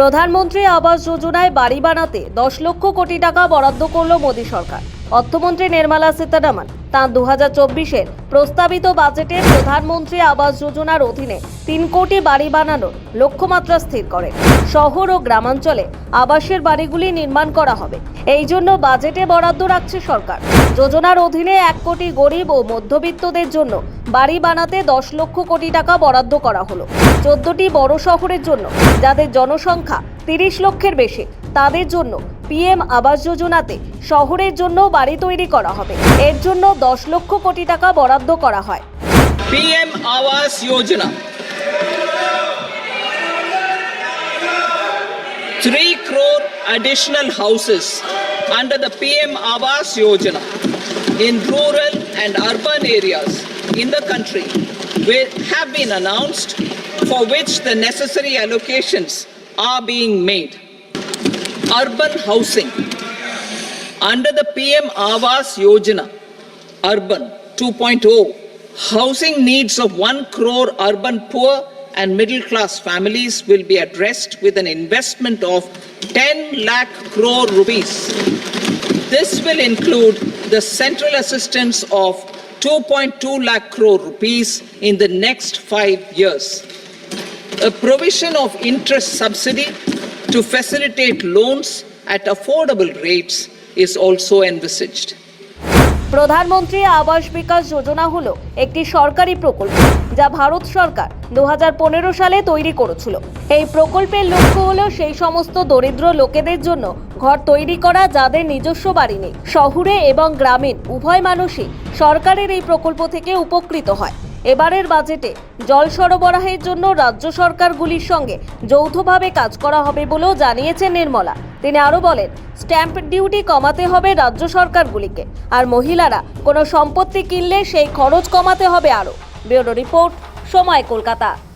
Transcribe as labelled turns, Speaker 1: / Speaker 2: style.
Speaker 1: প্রধানমন্ত্রী আবাস যোজনায় বাড়ি বানাতে দশ লক্ষ কোটি টাকা বরাদ্দ করল মোদী সরকার। অর্থমন্ত্রী নির্মলা সীতারামন। তাঁর দু হাজার প্রস্তাবিত বাজেটে প্রধানমন্ত্রী আবাস যোজনার অধীনে তিন কোটি বাড়ি বানানোর লক্ষ্যমাত্রা স্থির করেন শহর ও গ্রামাঞ্চলে আবাসের বাড়িগুলি নির্মাণ করা হবে। এই জন্য বাজেটে বরাদ্দ রাখছে সরকার। যোজনার অধীনে এক কোটি গরিব ও মধ্যবিত্তদের জন্য বাড়ি বানাতে দশ লক্ষ কোটি টাকা বরাদ্দ করা হলো। চোদ্দটি বড় শহরের জন্য, যাদের জনসংখ্যা তিরিশ লক্ষের বেশি, তাদের জন্য পিএম আবাস যোজনাতে শহরের জন্য বাড়ি তৈরি করা হবে। এর জন্য দশ লক্ষ কোটি টাকা বরাদ্দ করা হয়।
Speaker 2: PM Awas Yojana. Three crore additional houses under the PM Awas Yojana in rural and urban areas in the country have been announced for which the necessary allocations are being made Urban housing under the PM Awas Yojana, Urban 2.0, housing needs of 1 crore urban poor and middle class families will be addressed with an investment of 10 lakh crore rupees. This will include the central assistance of 2.2 lakh crore rupees in the next 5 years. A provision of interest subsidy to facilitate loans at affordable rates is also envisaged.
Speaker 1: প্রধানমন্ত্রী আবাস বিকাশ যোজনা হলো একটি সরকারি প্রকল্প যা ভারত সরকার দু হাজার পনেরো সালে তৈরি করেছিল। এই প্রকল্পের লক্ষ্য হলো সেই সমস্ত দরিদ্র লোকেদের জন্য ঘর তৈরি করা যাদের নিজস্ব বাড়ি নেই। শহুরে এবং গ্রামীণ উভয় মানুষই সরকারের এই প্রকল্প থেকে উপকৃত হয়। এবারের বাজেটে জল সরবরাহের জন্য রাজ্য সরকারগুলির সঙ্গে যৌথভাবে কাজ করা হবে বলেও জানিয়েছেন নির্মলা। তিনি আরও বলেন, স্ট্যাম্প ডিউটি কমাতে হবে রাজ্য সরকারগুলিকে, আর মহিলারা কোনো সম্পত্তি কিনলে সেই খরচ কমাতে হবে আরও। ব্যুরো রিপোর্ট, সময় কলকাতা।